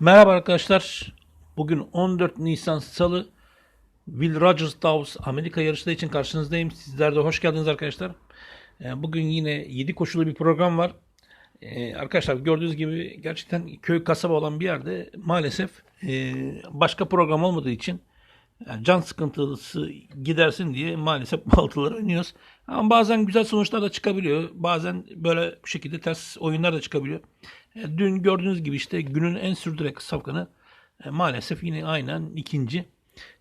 Merhaba arkadaşlar. Bugün 14 Nisan Salı. Will Rogers Dawes Amerika yarışları için karşınızdayım. Sizler de hoş geldiniz arkadaşlar. Ee, Bugün yine 7 koşulu bir program var. Ee, Arkadaşlar gördüğünüz gibi gerçekten köy kasaba olan bir yerde maalesef e, başka program olmadığı için yani can sıkıntısı gidersin diye maalesef baltaları oynuyoruz. Ama bazen güzel sonuçlar da çıkabiliyor. Bazen böyle bu şekilde ters oyunlar da çıkabiliyor. E, Dün gördüğünüz gibi işte günün en sürdürek safkanı e, maalesef yine aynen ikinci.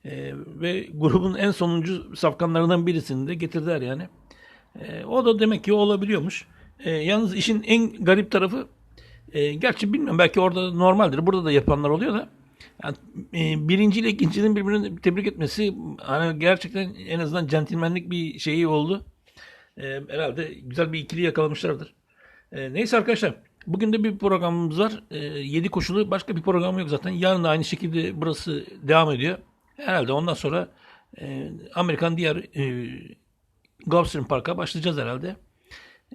E, ve grubun en sonuncu safkanlarından birisini de getirdiler yani. O da demek ki olabiliyormuş. Yalnız işin en garip tarafı gerçi bilmiyorum belki orada normaldir. Burada da yapanlar oluyor da yani, birinci ile ikincinin birbirini tebrik etmesi hani gerçekten en azından centilmenlik bir şeyi oldu. E, herhalde güzel bir ikili yakalamışlardır. Neyse arkadaşlar bugün de bir programımız var. E, 7 koşulu başka bir program yok zaten. Yarın da aynı şekilde burası devam ediyor. Herhalde ondan sonra e, Amerikan diğer e, Gulfstream Park'a başlayacağız herhalde.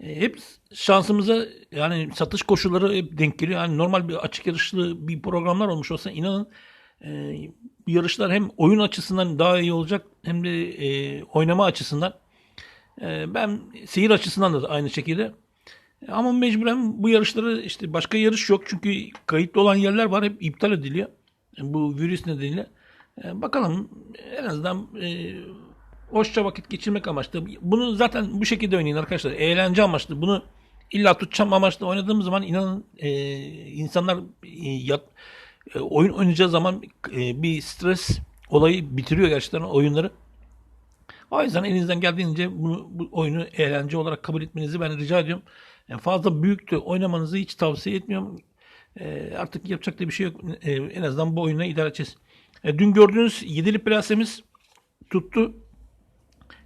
E, hep şansımıza yani satış koşulları hep denk geliyor. Yani normal bir açık yarışlı bir programlar olmuş olsa inanın e, yarışlar hem oyun açısından daha iyi olacak hem de e, oynama açısından. E, ben seyir açısından da aynı şekilde. Ama mecburen bu yarışları işte başka yarış yok çünkü kayıtlı olan yerler var hep iptal ediliyor. Bu virüs nedeniyle. E, bakalım en azından e, hoşça vakit geçirmek amaçlı. Bunu zaten bu şekilde oynayın arkadaşlar. Eğlence amaçlı. Bunu illa tutacağım amaçlı oynadığımız zaman inanın e, insanlar e, yat, e, oyun oynayacağı zaman e, bir stres olayı bitiriyor gerçekten oyunları. O yüzden elinizden geldiğince bunu, bu oyunu eğlence olarak kabul etmenizi ben rica ediyorum. Yani fazla büyük de oynamanızı hiç tavsiye etmiyorum. E, artık yapacak da bir şey yok. E, en azından bu oyuna idare edeceğiz. E, dün gördüğünüz yedili plasemiz tuttu.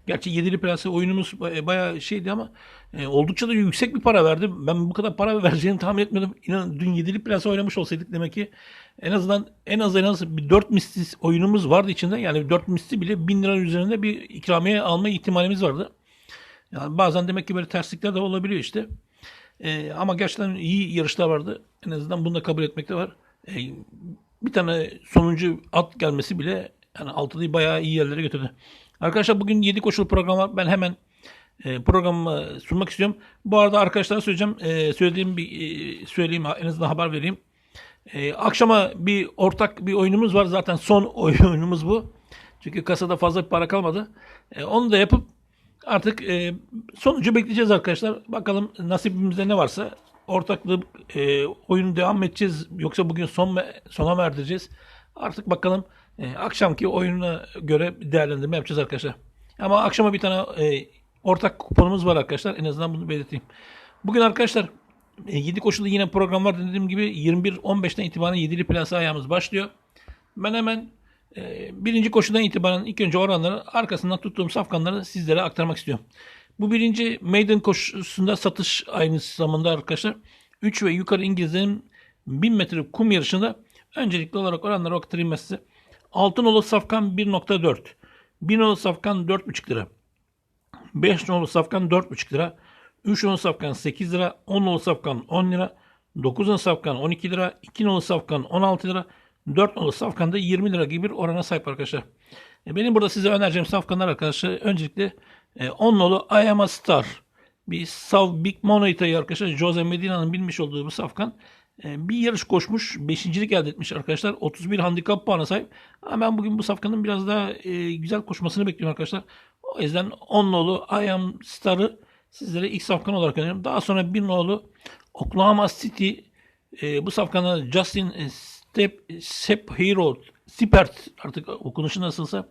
Gerçi yedili plase oyunumuz baya- bayağı şeydi ama e, oldukça da yüksek bir para verdi. Ben bu kadar para vereceğini tahmin etmedim. İnanın dün yedili plase oynamış olsaydık demek ki en azından en az en az bir 4 misli oyunumuz vardı içinde. Yani 4 misli bile 1000 lira üzerinde bir ikramiye alma ihtimalimiz vardı. Yani bazen demek ki böyle terslikler de olabiliyor işte. E, ama gerçekten iyi yarışlar vardı. En azından bunu da kabul etmekte var. E, bir tane sonuncu at gelmesi bile yani altılıyı bayağı iyi yerlere götürdü. Arkadaşlar bugün 7 koşulu program var. Ben hemen e, programımı sunmak istiyorum. Bu arada arkadaşlara söyleyeceğim. E, söylediğim bir e, söyleyeyim en azından haber vereyim. E, akşama bir ortak bir oyunumuz var. Zaten son oyunumuz bu. Çünkü kasada fazla bir para kalmadı. E, onu da yapıp artık e, sonucu bekleyeceğiz arkadaşlar. Bakalım nasibimizde ne varsa ortaklık e, oyunu devam edeceğiz. Yoksa bugün son sona mı erdireceğiz? Artık bakalım e, akşamki oyununa göre değerlendirme yapacağız arkadaşlar. Ama akşama bir tane e, ortak kuponumuz var arkadaşlar. En azından bunu belirteyim. Bugün arkadaşlar e, 7 koşulu yine program var dediğim gibi 21-15'ten itibaren 7'li plase ayağımız başlıyor. Ben hemen birinci koşudan itibaren ilk önce oranları arkasından tuttuğum safkanları sizlere aktarmak istiyorum. Bu birinci maiden koşusunda satış aynı zamanda arkadaşlar. 3 ve yukarı İngilizlerin 1000 metre kum yarışında öncelikli olarak oranları aktarayım size. Altınolu safkan 1.4. 1000 nolu safkan 4.5 lira. 5 nolu safkan 4.5 lira. 3 nolu safkan 8 lira. 10 nolu safkan 10 lira. 9 nolu safkan 12 lira. 2 nolu safkan 16 lira. 4 nolu safkan da 20 lira gibi bir orana sahip arkadaşlar. E, Benim burada size önereceğim safkanlar arkadaşlar. Öncelikle e, 10 nolu I Am A Star. Bir Sav Big Moneta'yı arkadaşlar Jose Medina'nın bilmiş olduğu bu safkan. E, Bir yarış koşmuş. Beşincilik elde etmiş arkadaşlar. 31 handikap puanına sahip. Ama ben bugün bu safkanın biraz daha e, güzel koşmasını bekliyorum arkadaşlar. O yüzden 10 nolu I Am Star'ı sizlere ilk safkan olarak öneriyorum. Daha sonra 1 nolu Oklahoma City e, bu safkanı Justin e, Step, Sep Hero Sipert artık okunuşu nasılsa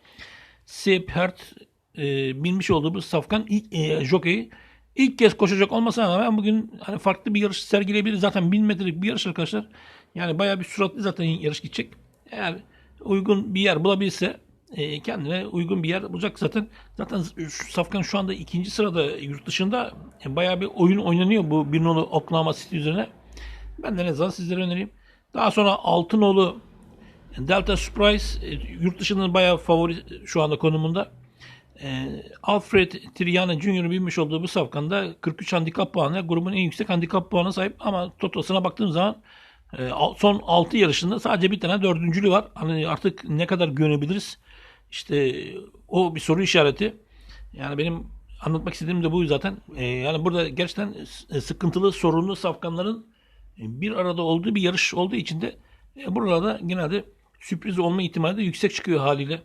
Sipert e, bilmiş olduğu bu safkan ilk e, jokeyi ilk kez koşacak olmasına rağmen bugün hani farklı bir yarış sergileyebilir. Zaten 1000 metrelik bir yarış arkadaşlar. Yani bayağı bir süratli zaten yarış gidecek. Eğer uygun bir yer bulabilse e, kendine uygun bir yer bulacak zaten. Zaten Safkan şu anda ikinci sırada yurt dışında e, bayağı bir oyun oynanıyor bu bir nolu Oklahoma City üzerine. Ben de ne zaman sizlere önereyim. Daha sonra Altınoğlu Delta Surprise e, yurt dışının bayağı favori şu anda konumunda. E, Alfred Triana Jr.'ın binmiş olduğu bu safkanda 43 handikap puanı grubun en yüksek handikap puanına sahip ama totosuna baktığım zaman E, son 6 yarışında sadece bir tane dördüncülüğü var. Hani artık ne kadar güvenebiliriz? İşte o bir soru işareti. Yani benim anlatmak istediğim de bu zaten. Yani burada gerçekten sıkıntılı, sorunlu safkanların bir arada olduğu bir yarış olduğu için de e, buralarda genelde sürpriz olma ihtimali de yüksek çıkıyor haliyle.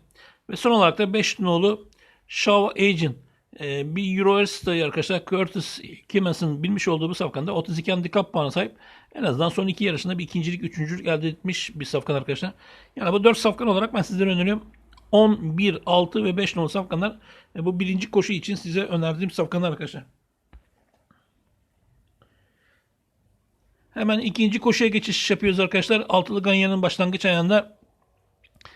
Ve son olarak da 5 nolu Shaw Agent e, bir Eurovers'te arkadaşlar Curtis Kimmels'in bilmiş olduğu bu safkanda 32 handikap puanı sahip. En azından son iki yarışında bir ikincilik, üçüncülük elde etmiş bir safkan arkadaşlar. Yani bu 4 safkan olarak ben sizlere öneriyorum. 10, 1, 6 ve 5 nolu safkanlar e, bu birinci koşu için size önerdiğim safkanlar arkadaşlar. Hemen ikinci koşuya geçiş yapıyoruz arkadaşlar. Altılı Ganyan'ın başlangıç ayağında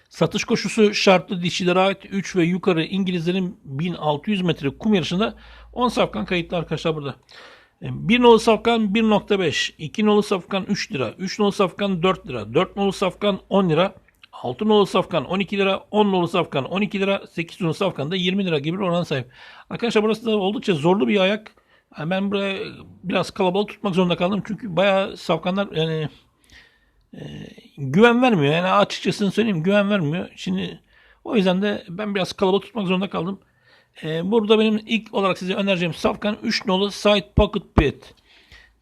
satış koşusu şartlı dişilere ait 3 ve yukarı İngilizlerin 1600 metre kum yarışında 10 safkan kayıtlı arkadaşlar burada. 1 nolu safkan 1.5, 2 nolu safkan 3 lira, 3 nolu safkan 4 lira, 4 nolu safkan 10 lira, 6 nolu safkan 12 lira, 10 nolu safkan 12 lira, 8 nolu safkan da 20 lira gibi bir oran sahip. Arkadaşlar burası da oldukça zorlu bir ayak. Yani ben buraya biraz kalabalık tutmak zorunda kaldım. Çünkü bayağı safkanlar yani e, güven vermiyor. Yani açıkçası söyleyeyim güven vermiyor. Şimdi o yüzden de ben biraz kalabalık tutmak zorunda kaldım. E, burada benim ilk olarak size önereceğim safkan 3 nolu Side Pocket Pit.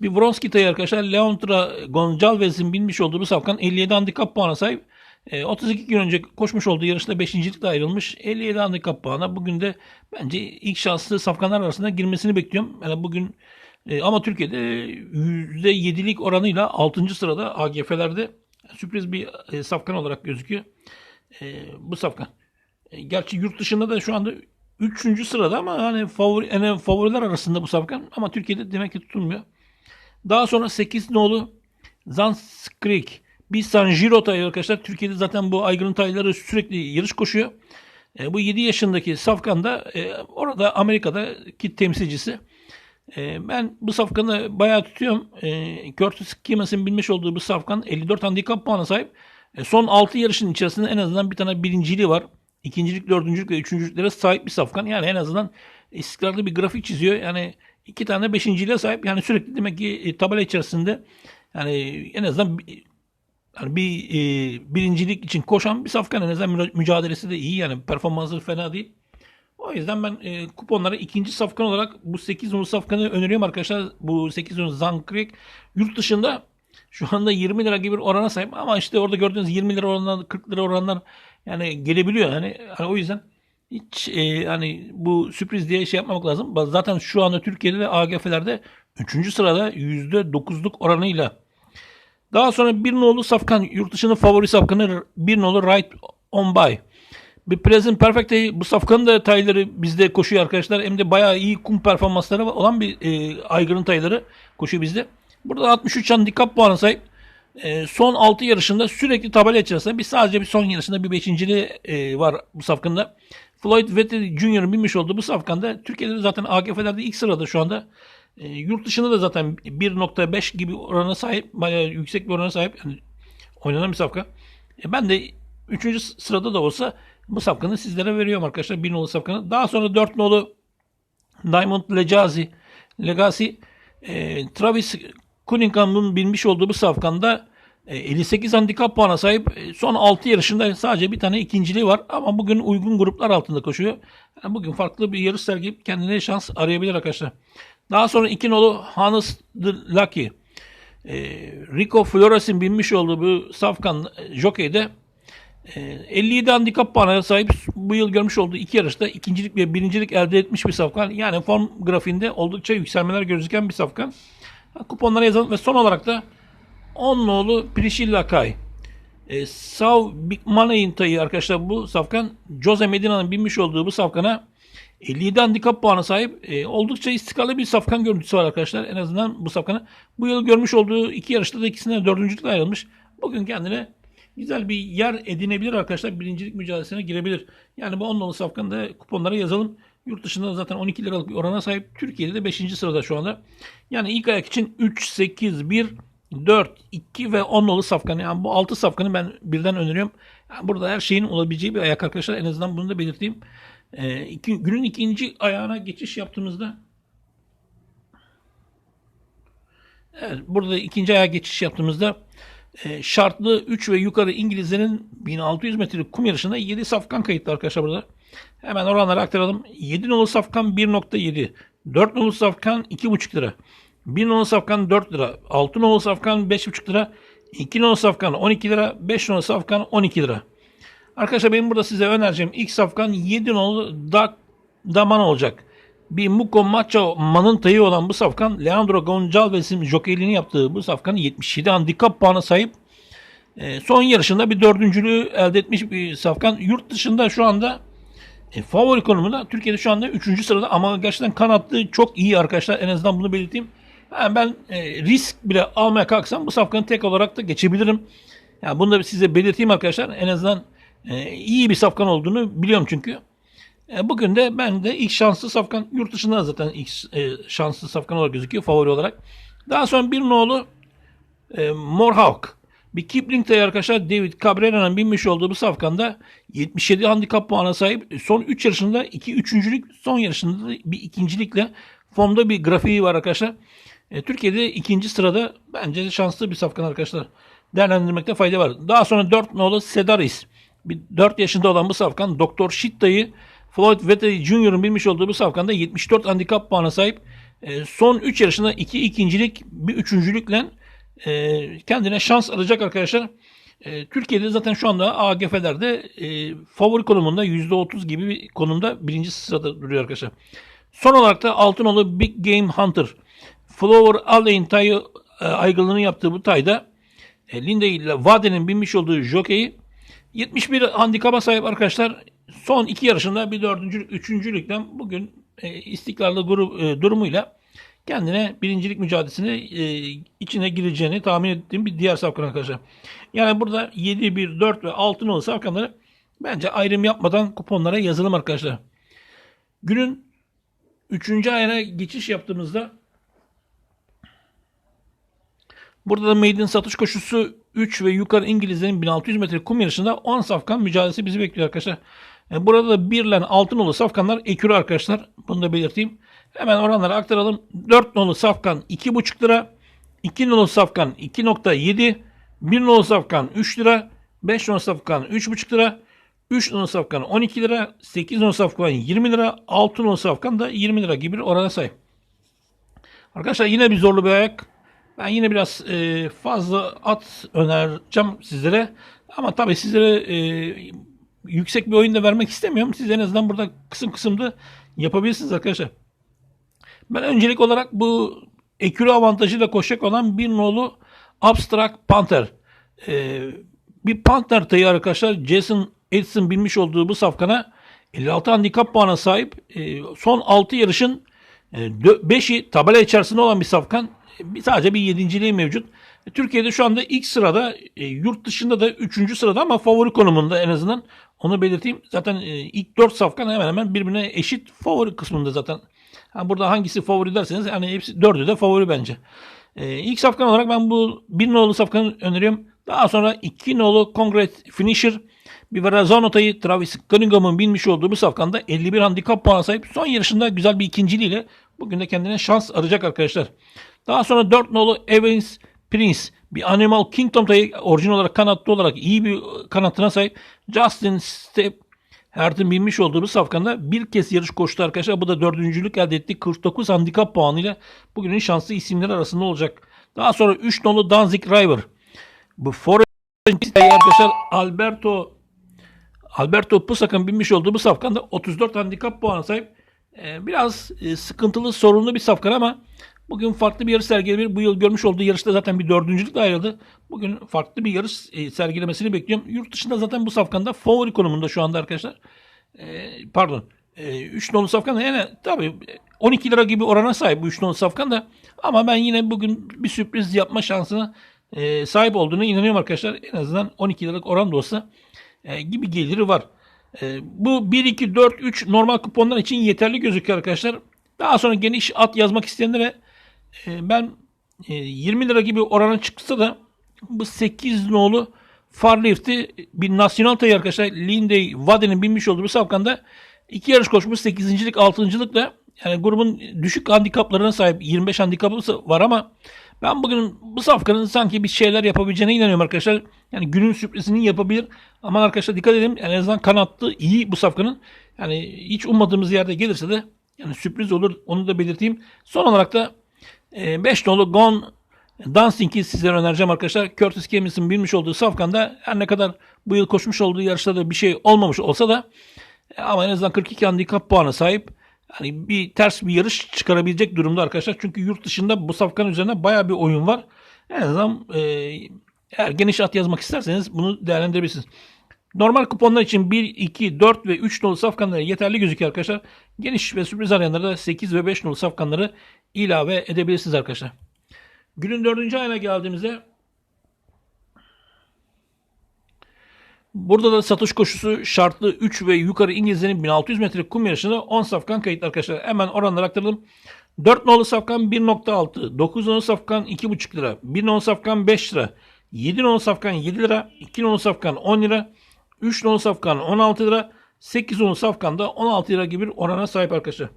Bir bronz kitayı arkadaşlar Leontra Gonçalves'in binmiş olduğu bu safkan 57 handikap puana sahip. E, 32 gün önce koşmuş olduğu yarışta 5.likle ayrılmış. 57 handikap puana. Bugün de bence ilk şanslı safkanlar arasında girmesini bekliyorum. Yani bugün e, ama Türkiye'de %7'lik oranıyla 6. sırada AGF'lerde sürpriz bir e, safkan olarak gözüküyor. E, bu safkan. E, gerçi yurt dışında da şu anda 3. sırada ama hani favori, en favoriler arasında bu safkan ama Türkiye'de demek ki tutulmuyor. Daha sonra 8 nolu Zanskrik bir San Giro tayı arkadaşlar. Türkiye'de zaten bu aygırın tayları sürekli yarış koşuyor. E, bu 7 yaşındaki Safkan da e, orada Amerika'daki temsilcisi. E, ben bu Safkan'ı bayağı tutuyorum. E, Curtis Kimmels'in bilmiş olduğu bu Safkan 54 handikap puanı sahip. E, son 6 yarışın içerisinde en azından bir tane birinciliği var. İkincilik, dördüncülük ve üçüncülüklere sahip bir Safkan. Yani en azından istikrarlı bir grafik çiziyor. Yani iki tane beşinciliğe sahip. Yani sürekli demek ki e, tabela içerisinde yani en azından yani bir e, birincilik için koşan bir safkan en azından mücadelesi de iyi yani performansı fena değil. O yüzden ben e, kuponlara ikinci safkan olarak bu 8 numaralı safkanı öneriyorum arkadaşlar. Bu 8 numaralı Zankrek yurt dışında şu anda 20 lira gibi bir orana sahip ama işte orada gördüğünüz 20 lira oranlar 40 lira oranlar yani gelebiliyor yani, hani o yüzden hiç e, hani bu sürpriz diye şey yapmamak lazım. Zaten şu anda Türkiye'de de AGF'lerde 3. sırada %9'luk oranıyla daha sonra bir nolu safkan, yurt dışının favori safkanı bir nolu Right On By. Bir Present Perfect Day, bu safkanın da tayları bizde koşuyor arkadaşlar. Hem de bayağı iyi kum performansları olan bir e, aygırın tayları koşuyor bizde. Burada 63 handikap puanı sahip. E, son 6 yarışında sürekli tabela içerisinde bir sadece bir son yarışında bir beşinciliği e, var bu safkanda. Floyd Vettel Jr.'ın binmiş olduğu bu safkanda Türkiye'de de zaten AGF'lerde ilk sırada şu anda. E, yurt dışında da zaten 1.5 gibi orana sahip, bayağı yüksek bir orana sahip. Yani oynanan bir safka. E, ben de 3. sırada da olsa bu safkanı sizlere veriyorum arkadaşlar. 1 nolu safkanı. Daha sonra 4 nolu Diamond Legacy, Legacy e, Travis Cunningham'ın binmiş olduğu bu safkanda e, 58 handikap puana sahip. E, Son 6 yarışında sadece bir tane ikinciliği var ama bugün uygun gruplar altında koşuyor. Yani bugün farklı bir yarış sergileyip kendine şans arayabilir arkadaşlar. Daha sonra 2 nolu Hannes the Lucky. E, Rico Flores'in binmiş olduğu bu safkan e, jokeyde e, 57 handikap puanına sahip bu yıl görmüş olduğu iki yarışta ikincilik ve birincilik elde etmiş bir safkan. Yani form grafiğinde oldukça yükselmeler gözüken bir safkan. Kuponlara yazalım ve son olarak da 10 nolu Priscilla Kay. E, Sav Big Money'in tayı arkadaşlar bu safkan Jose Medina'nın binmiş olduğu bu safkana 57 handikap puanı sahip. E, oldukça istikrarlı bir safkan görüntüsü var arkadaşlar. En azından bu safkanı. Bu yıl görmüş olduğu iki yarışta da ikisine dördüncülükle ayrılmış. Bugün kendine güzel bir yer edinebilir arkadaşlar. Birincilik mücadelesine girebilir. Yani bu 10 nolu safkanı da kuponlara yazalım. Yurt dışında da zaten 12 liralık bir orana sahip. Türkiye'de de 5. sırada şu anda. Yani ilk ayak için 3, 8, 1, 4, 2 ve 10 nolu safkanı. Yani bu 6 safkanı ben birden öneriyorum. Yani burada her şeyin olabileceği bir ayak arkadaşlar. En azından bunu da belirteyim. Ee, iki, günün ikinci ayağına geçiş yaptığımızda Evet, burada ikinci ayağa geçiş yaptığımızda e, şartlı 3 ve yukarı İngilizlerin 1600 metrelik kum yarışında 7 safkan kayıtlı arkadaşlar burada. Hemen oranları aktaralım. 7 nolu safkan 1.7, 4 nolu safkan 2.5 lira, 1 nolu safkan 4 lira, 6 nolu safkan 5.5 lira, 2 nolu safkan 12 lira, 5 nolu safkan 12 lira. Arkadaşlar benim burada size önereceğim ilk safkan 7 nolu da, daman olacak. Bir Muko Macho Manıntayı olan bu safkan Leandro Gonçalves'in jokeyliğini yaptığı bu safkan 77 handikap puanı sahip. E, son yarışında bir dördüncülüğü elde etmiş bir safkan. Yurt dışında şu anda e, favori konumunda Türkiye'de şu anda 3. sırada ama gerçekten kanatlı çok iyi arkadaşlar. En azından bunu belirteyim. Yani ben e, risk bile almaya kalksam bu safkanı tek olarak da geçebilirim. Yani bunu da size belirteyim arkadaşlar. En azından e, iyi bir safkan olduğunu biliyorum çünkü. E, bugün de ben de ilk şanslı safkan yurt dışında da zaten ilk e, şanslı safkan olarak gözüküyor favori olarak. Daha sonra bir nolu e, Morhawk. Bir Kipling tayı arkadaşlar David Cabrera'nın binmiş olduğu bu safkanda 77 handikap puana sahip. Son 3 yarışında 2 üçüncülük, son yarışında da bir ikincilikle formda bir grafiği var arkadaşlar. E, Türkiye'de ikinci sırada bence şanslı bir safkan arkadaşlar. Değerlendirmekte fayda var. Daha sonra 4 nolu Sedaris. Bir 4 yaşında olan bu safkan Doktor Shitta'yı Floyd Vettel Jr.'ın bilmiş olduğu bu safkanda 74 handikap puana sahip. E, son 3 yarışında 2 iki ikincilik, bir üçüncülükle e, kendine şans alacak arkadaşlar. E, Türkiye'de zaten şu anda AGF'lerde favori konumunda %30 gibi bir konumda birinci sırada duruyor arkadaşlar. Son olarak da Altınolu Big Game Hunter. Flower Allen tayı aygırlığını yaptığı bu tayda e, Linde ile Vade'nin binmiş olduğu jokeyi 71 handikapa sahip arkadaşlar. Son iki yarışında bir dördüncülük, üçüncülükten bugün e, istikrarlı grup, e, durumuyla kendine birincilik mücadelesine e, içine gireceğini tahmin ettiğim bir diğer safkan arkadaşlar. Yani burada 7, 1, 4 ve 6 nolu safkanları bence ayrım yapmadan kuponlara yazalım arkadaşlar. Günün 3. ayına geçiş yaptığımızda Burada da maiden satış koşusu 3 ve yukarı İngilizlerin 1600 metre kum yarışında 10 safkan mücadelesi bizi bekliyor arkadaşlar. E, Burada da 1 ile 6 nolu safkanlar ekürü arkadaşlar. Bunu da belirteyim. Hemen oranları aktaralım. 4 nolu safkan 2,5 lira. 2 nolu safkan 2.7. 1 nolu safkan 3 lira. 5 nolu safkan 3,5 lira. 3 nolu safkan 12 lira. 8 nolu safkan 20 lira. 6 nolu safkan da 20 lira gibi bir orana sahip. Arkadaşlar yine bir zorlu bir ayak. Ben yine biraz e, fazla at önereceğim sizlere. Ama tabii sizlere e, yüksek bir oyun da vermek istemiyorum. Siz en azından burada kısım kısımda yapabilirsiniz arkadaşlar. Ben öncelik olarak bu ekürü avantajıyla koşacak olan bir nolu Abstract Panther. E, bir Panther tayı arkadaşlar Jason Edson bilmiş olduğu bu safkana 56 handikap puana sahip. E, son 6 yarışın 5'i tabela içerisinde olan bir safkan. Bir, sadece bir yedinciliği mevcut. Türkiye'de şu anda ilk sırada, e, yurt dışında da üçüncü sırada ama favori konumunda en azından onu belirteyim. Zaten e, ilk dört safkan hemen hemen birbirine eşit favori kısmında zaten. Ha, burada hangisi favori derseniz yani hepsi dördü de favori bence. E, ilk safkan olarak ben bu bir nolu safkanı öneriyorum. Daha sonra iki nolu Congress Finisher bir Verazon Otay'ı Travis Cunningham'ın binmiş olduğu bu safkanda 51 handikap puana sahip. Son yarışında güzel bir ikinciliğiyle bugün de kendine şans arayacak arkadaşlar. Daha sonra 4 nolu Evans Prince bir Animal Kingdom tayı orijinal olarak kanatlı olarak iyi bir kanatına sahip. Justin Step Hert'in binmiş olduğu bu safkanda bir kez yarış koştu arkadaşlar. Bu da dördüncülük elde etti. 49 handikap puanıyla bugünün şanslı isimler arasında olacak. Daha sonra 3 nolu Danzig River. Bu Forest arkadaşlar Alberto Alberto Pusak'ın binmiş olduğu bu safkanda 34 handikap puanı sahip. Ee, biraz e, sıkıntılı, sorunlu bir safkan ama bugün farklı bir yarış sergilebilir. Bu yıl görmüş olduğu yarışta zaten bir dördüncülükle ayrıldı. Bugün farklı bir yarış e, sergilemesini bekliyorum. Yurt dışında zaten bu safkanda favori konumunda şu anda arkadaşlar. Ee, pardon. 3 nolu safkan yani tabii 12 lira gibi orana sahip bu 3 nolu safkan da ama ben yine bugün bir sürpriz yapma şansına e, sahip olduğunu inanıyorum arkadaşlar. En azından 12 liralık oran da olsa e, gibi geliri var. E, bu 1, 2, 4, 3 normal kuponlar için yeterli gözüküyor arkadaşlar. Daha sonra geniş at yazmak isteyenlere e, ben e, 20 lira gibi orana çıksa da bu 8 nolu Farlift'i bir nasyonal tayı arkadaşlar. Lindey Vade'nin binmiş olduğu bir safkanda iki yarış koşmuş 8.lik 6.lıkla yani grubun düşük handikaplarına sahip 25 handikapı var ama Ben bugün bu safkanın sanki bir şeyler yapabileceğine inanıyorum arkadaşlar. Yani günün sürprizini yapabilir. Ama arkadaşlar dikkat edin. En azından kanatlı iyi bu safkanın. Yani hiç ummadığımız yerde gelirse de yani sürpriz olur. Onu da belirteyim. Son olarak da 5 nolu Gone Dancing'i sizlere önereceğim arkadaşlar. Curtis Camis'in bilmiş olduğu safkanda her ne kadar bu yıl koşmuş olduğu yarışlarda bir şey olmamış olsa da e, ama en azından 42 handikap puanı sahip. Yani bir ters bir yarış çıkarabilecek durumda arkadaşlar. Çünkü yurt dışında bu safkanın üzerine baya bir oyun var. En azından e, eğer geniş at yazmak isterseniz bunu değerlendirebilirsiniz. Normal kuponlar için 1, 2, 4 ve 3 nolu safkanları yeterli gözüküyor arkadaşlar. Geniş ve sürpriz arayanlara da 8 ve 5 nolu safkanları ilave edebilirsiniz arkadaşlar. Günün dördüncü ayına geldiğimizde Burada da satış koşusu şartlı 3 ve yukarı İngilizlerin 1600 metre kum yarışında 10 safkan kayıtlı arkadaşlar. Hemen oranları aktaralım. 4 nolu safkan 1.6, 9 nolu safkan 2.5 lira, 1 nolu safkan 5 lira, 7 nolu safkan 7 lira, 2 nolu safkan 10 lira, 3 nolu safkan 16 lira, 8 nolu safkan da 16 lira gibi bir orana sahip arkadaşlar.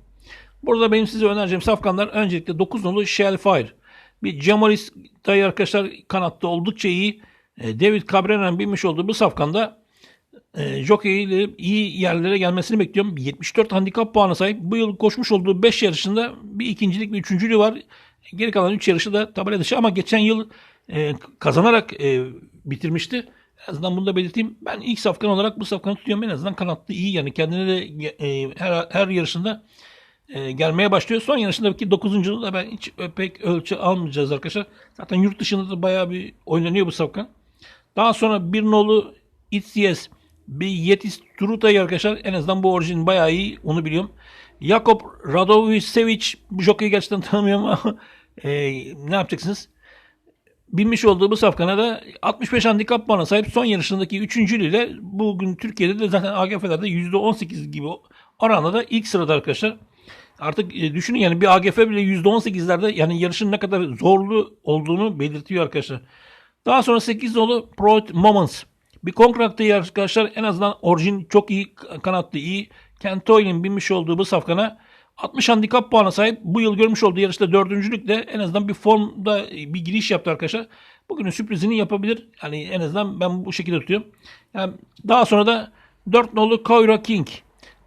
Burada benim size önereceğim safkanlar öncelikle 9 nolu Shellfire. Bir Jamaris dayı arkadaşlar kanatta oldukça iyi. E, David Cabrera'nın binmiş olduğu bu safkanda e, jockey ile iyi yerlere gelmesini bekliyorum. 74 handikap puanı sahip. Bu yıl koşmuş olduğu 5 yarışında bir ikincilik bir üçüncülüğü var. Geri kalan 3 yarışı da tabela dışı ama geçen yıl e, kazanarak e, bitirmişti. En azından bunu da belirteyim. Ben ilk safkan olarak bu safkanı tutuyorum. En azından kanatlı iyi yani kendine de e, her, her yarışında e, gelmeye başlıyor. Son yarışındaki 9. da ben hiç pek ölçü almayacağız arkadaşlar. Zaten yurt dışında da bayağı bir oynanıyor bu safkan. Daha sonra bir nolu Itsies bir Yetis Turutay arkadaşlar. En azından bu orijin bayağı iyi. Onu biliyorum. Jakob Radovicevic bu jokeyi gerçekten tanımıyorum ama e, ne yapacaksınız? Bilmiş olduğu bu safkana da 65 handikap puanına sahip son yarışındaki üçüncülüğüyle bugün Türkiye'de de zaten AGF'lerde %18 gibi oranla da ilk sırada arkadaşlar. Artık e, düşünün yani bir AGF bile %18'lerde yani yarışın ne kadar zorlu olduğunu belirtiyor arkadaşlar. Daha sonra 8 nolu Pro Moments. Bir Konkrak'ta arkadaşlar en azından orijin çok iyi, kanatlı iyi. Kentoy'un binmiş olduğu bu safkana 60 handikap puanı sahip. Bu yıl görmüş olduğu yarışta dördüncülükle en azından bir formda bir giriş yaptı arkadaşlar. Bugünün sürprizini yapabilir. Yani en azından ben bu şekilde tutuyorum. Yani daha sonra da 4 nolu Cairo King.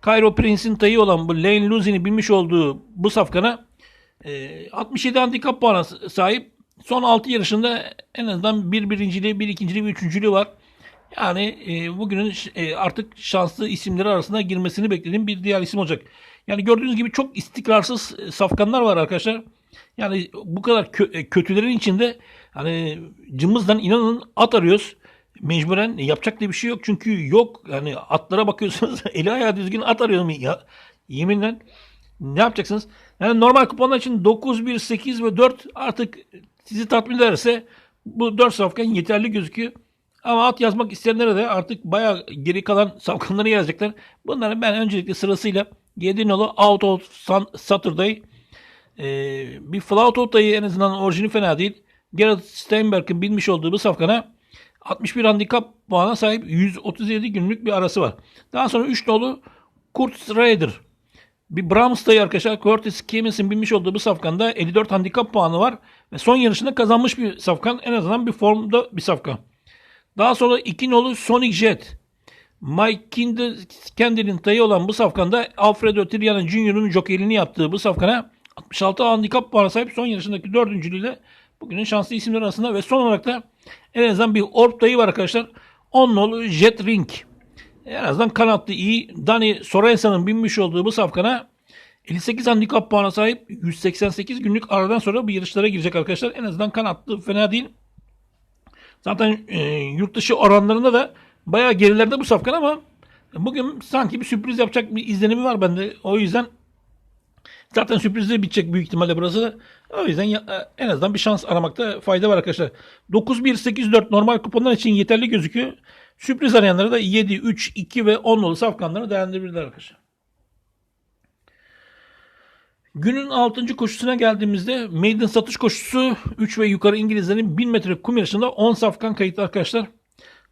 Cairo Prince'in tayı olan bu Lane Luzin'i binmiş olduğu bu safkana 67 handikap puanı sahip. Son 6 yarışında en azından bir birinciliği, bir ikinciliği, bir üçüncülüğü var. Yani e, bugünün e, artık şanslı isimleri arasında girmesini beklediğim bir diğer isim olacak. Yani gördüğünüz gibi çok istikrarsız e, safkanlar var arkadaşlar. Yani bu kadar kö- e, kötülerin içinde hani cımbızdan inanın at arıyoruz. Mecburen yapacak da bir şey yok. Çünkü yok yani atlara bakıyorsunuz eli ayağı düzgün at arıyorum ya. Yeminle ne yapacaksınız? Yani normal kuponlar için 9, 1, 8 ve 4 artık sizi tatmin ederse bu 4 safkan yeterli gözüküyor. Ama at yazmak isteyenlere de artık bayağı geri kalan safkanları yazacaklar. Bunları ben öncelikle sırasıyla 7 nolu Out of Saturday ee, bir Flout dayı en azından orijini fena değil. Gerard Steinberg'in bilmiş olduğu bu safkana 61 handikap puana sahip 137 günlük bir arası var. Daha sonra 3 nolu Kurt Raider. Bir Brahms dayı arkadaşlar Curtis Kimmels'in binmiş olduğu bu safkanda 54 handikap puanı var. Ve son yarışında kazanmış bir safkan. En azından bir formda bir safkan. Daha sonra 2 nolu Sonic Jet. Mike Kendall'in tayı olan bu safkanda Alfredo Triana Jr.'ın jokeylini yaptığı bu safkana 66 handikap puanı sahip son yarışındaki dördüncülüğüyle bugünün şanslı isimler arasında ve son olarak da en azından bir Orp dayı var arkadaşlar. 10 nolu Jet Ring. En azından kanatlı iyi. Dani Sorensa'nın binmiş olduğu bu safkana 58 handikap puanı sahip 188 günlük aradan sonra bu yarışlara girecek arkadaşlar. En azından kanatlı fena değil. Zaten e, yurt dışı oranlarında da bayağı gerilerde bu safkan ama bugün sanki bir sürpriz yapacak bir izlenimi var bende. O yüzden zaten sürprizle bitecek büyük ihtimalle burası. O yüzden ya, en azından bir şans aramakta fayda var arkadaşlar. 9-1-8-4 normal kuponlar için yeterli gözüküyor. Sürpriz arayanlara da 7, 3, 2 ve 10 nolu safkanları değerlendirebilirler arkadaşlar. Günün 6. koşusuna geldiğimizde maiden satış koşusu 3 ve yukarı İngilizlerin 1000 metre kum yarışında 10 safkan kayıtlı arkadaşlar.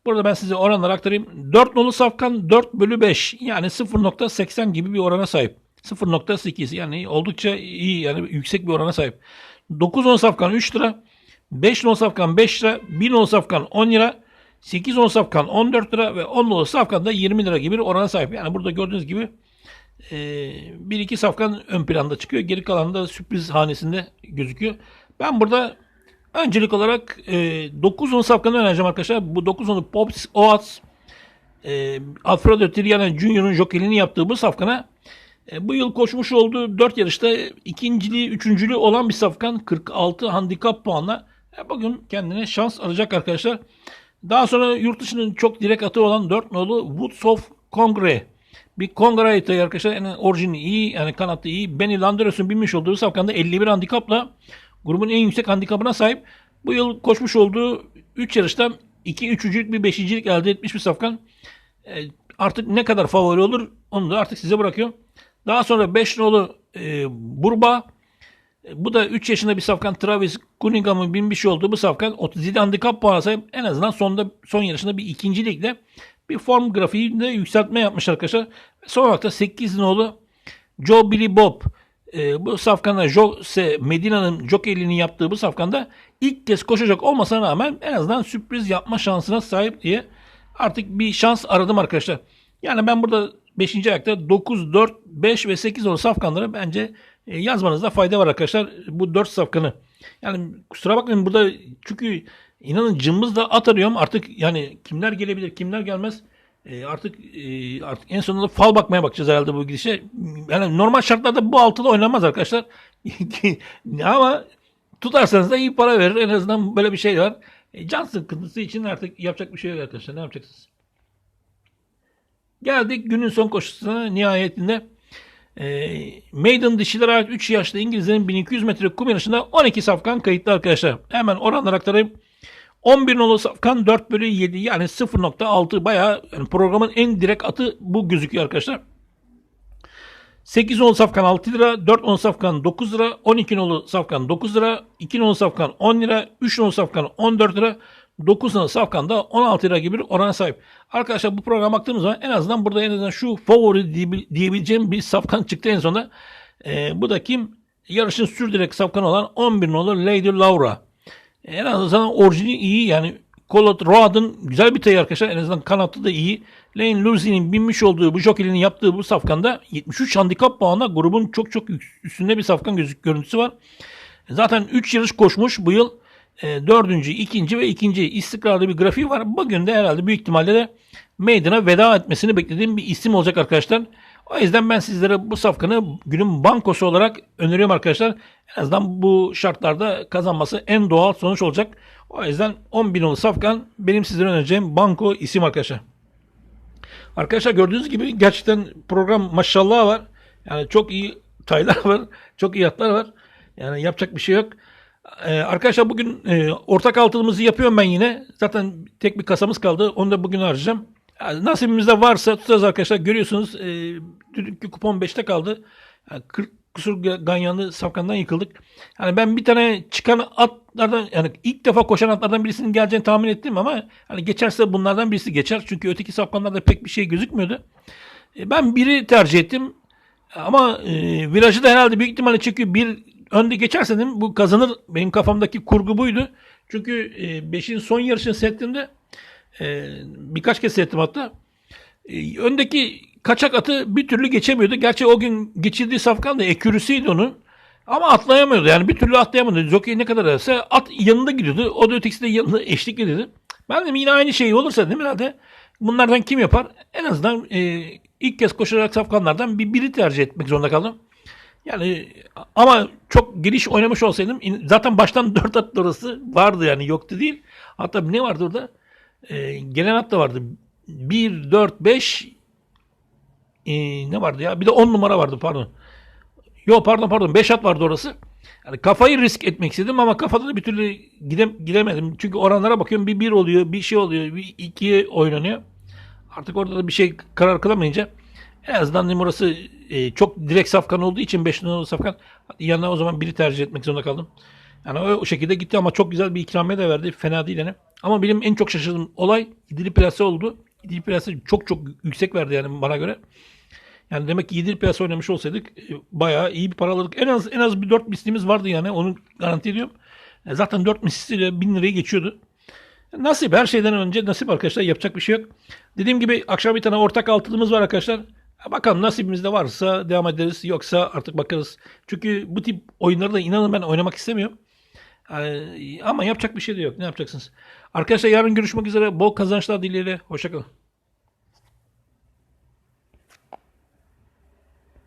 Burada ben size oranları aktarayım. 4 nolu safkan 4 bölü 5 yani 0.80 gibi bir orana sahip. 0.8 yani oldukça iyi yani yüksek bir orana sahip. 9 10 safkan 3 lira. 5 nolu safkan 5 lira, 1 nolu safkan 10 lira, 8 nolu safkan 14 lira ve 10 nolu safkan da 20 lira gibi bir orana sahip. Yani burada gördüğünüz gibi e, bir iki safkan ön planda çıkıyor. Geri kalan da sürpriz hanesinde gözüküyor. Ben burada öncelik olarak e, 9 nolu safkanı önereceğim arkadaşlar. Bu 9 nolu Pops Oats e, Alfredo Triana Junior'un jokelini yaptığı bu safkana e, bu yıl koşmuş olduğu 4 yarışta ikinciliği, üçüncülüğü olan bir safkan 46 handikap puanla e, bugün kendine şans alacak arkadaşlar. Daha sonra yurt dışının çok direkt atı olan 4 nolu Woods of Congre. Bir Kongre atı arkadaşlar. Yani orijini iyi, yani kanatı iyi. Benny Landeros'un binmiş olduğu safkanda 51 handikapla grubun en yüksek handikapına sahip. Bu yıl koşmuş olduğu 3 yarışta 2 üçüncülük bir beşincilik elde etmiş bir safkan. E, artık ne kadar favori olur onu da artık size bırakıyorum. Daha sonra 5 nolu e, Burba. E, bu da 3 yaşında bir safkan Travis Cunningham'ın binmiş olduğu bu safkan 37 handikap puanı sahip. En azından sonda son yarışında bir ikincilikle bir form grafiğinde yükseltme yapmış arkadaşlar. Son olarak da 8 nolu Joe Billy Bob. E, bu safkanda Jose Medina'nın jokeyliğini yaptığı bu safkanda ilk kez koşacak olmasına rağmen en azından sürpriz yapma şansına sahip diye artık bir şans aradım arkadaşlar. Yani ben burada 5. ayakta 9, 4, 5 ve 8 olan safkanları bence e, yazmanızda fayda var arkadaşlar. Bu 4 safkanı. Yani kusura bakmayın burada çünkü inanın cımbızla at arıyorum. Artık yani kimler gelebilir kimler gelmez. E, artık e, artık en sonunda fal bakmaya bakacağız herhalde bu gidişe. Yani normal şartlarda bu altıda oynanmaz arkadaşlar. Ama tutarsanız da iyi para verir. En azından böyle bir şey var. E, can sıkıntısı için artık yapacak bir şey yok arkadaşlar. Ne yapacaksınız? Geldik günün son koşusuna nihayetinde. E, Maiden dişiler ait 3 yaşlı İngilizlerin 1200 metre kum yarışında 12 safkan kayıtlı arkadaşlar. Hemen oranlar aktarayım. 11 nolu safkan 4 bölü 7 yani 0.6 bayağı yani programın en direkt atı bu gözüküyor arkadaşlar. 8 nolu safkan 6 lira, 4 nolu safkan 9 lira, 12 nolu safkan 9 lira, 2 nolu safkan 10 lira, 3 nolu safkan 14 lira, 9 nolu safkan da 16 lira gibi bir orana sahip. Arkadaşlar bu programa baktığımız zaman en azından burada en azından şu favori diyebileceğim bir safkan çıktı en sonunda. Ee, bu da kim? Yarışın sürdürek safkan olan 11 nolu Lady Laura. En azından orijini iyi yani Colot Road'ın güzel bir tayı arkadaşlar. En azından kanatı da iyi. Lane Lucy'nin binmiş olduğu bu jokey'nin yaptığı bu safkanda 73 handikap puanla grubun çok çok üstünde bir safkan gözük görüntüsü var. Zaten 3 yarış koşmuş bu yıl. E, dördüncü, ikinci ve ikinci istikrarlı bir grafiği var. Bugün de herhalde büyük ihtimalle de meydana veda etmesini beklediğim bir isim olacak arkadaşlar. O yüzden ben sizlere bu safkanı günün bankosu olarak öneriyorum arkadaşlar. En azından bu şartlarda kazanması en doğal sonuç olacak. O yüzden 10 bin safkan benim sizlere önereceğim banko isim arkadaşlar. Arkadaşlar gördüğünüz gibi gerçekten program maşallah var. Yani çok iyi taylar var. Çok iyi atlar var. Yani yapacak bir şey yok. Ee, arkadaşlar bugün e, ortak altılımızı yapıyorum ben yine. Zaten tek bir kasamız kaldı. Onu da bugün harcayacağım. Yani nasibimizde varsa tutacağız arkadaşlar. Görüyorsunuz e, dünkü kupon 5'te kaldı. Yani 40 kusur ganyanlı safkandan yıkıldık. Yani ben bir tane çıkan atlardan yani ilk defa koşan atlardan birisinin geleceğini tahmin ettim ama hani geçerse bunlardan birisi geçer. Çünkü öteki safkanlarda pek bir şey gözükmüyordu. E, ben biri tercih ettim. Ama e, virajı da herhalde büyük ihtimalle çünkü bir önde geçerse dedim bu kazanır. Benim kafamdaki kurgu buydu. Çünkü 5'in e, son yarışını seyrettiğimde e, birkaç kez seyrettim hatta. E, öndeki kaçak atı bir türlü geçemiyordu. Gerçi o gün geçirdiği safkan da ekürüsüydü onun. Ama atlayamıyordu yani bir türlü atlayamadı. Jockey ne kadar ederse at yanında gidiyordu. O da ötekisi de yanında eşlik ediyordu. Ben dedim yine aynı şey olursa değil mi herhalde? Bunlardan kim yapar? En azından e, ilk kez koşarak safkanlardan bir biri tercih etmek zorunda kaldım. Yani ama çok giriş oynamış olsaydım zaten baştan 4 at orası vardı yani yoktu değil. Hatta ne vardı orada? E, gelen da vardı. 1, 4, 5 e, ne vardı ya? Bir de 10 numara vardı pardon. Yok pardon pardon 5 at vardı orası. Yani kafayı risk etmek istedim ama kafada da bir türlü gidem, gidemedim. Çünkü oranlara bakıyorum bir 1 oluyor, bir şey oluyor, bir 2 oynanıyor. Artık orada da bir şey karar kılamayınca en azından numarası e, çok direkt safkan olduğu için 5 numaralı safkan yanına o zaman biri tercih etmek zorunda kaldım. Yani o şekilde gitti ama çok güzel bir ikramiye de verdi. Fena değil yani. Ama benim en çok şaşırdığım olay İdil Plase oldu. İdil Plase çok çok yüksek verdi yani bana göre. Yani demek ki İdil Plase oynamış olsaydık e, bayağı iyi bir para alırdık. En az en az bir 4 mislimiz vardı yani onu garanti ediyorum. E, zaten 4 misliyle 1000 lirayı geçiyordu. E, nasip her şeyden önce nasip arkadaşlar yapacak bir şey yok. Dediğim gibi akşam bir tane ortak altılımız var arkadaşlar. Bakalım nasibimizde varsa devam ederiz yoksa artık bakarız. Çünkü bu tip oyunları da inanın ben oynamak istemiyorum. Ama yapacak bir şey de yok. Ne yapacaksınız? Arkadaşlar yarın görüşmek üzere. Bol kazançlar dileğiyle. Hoşçakalın.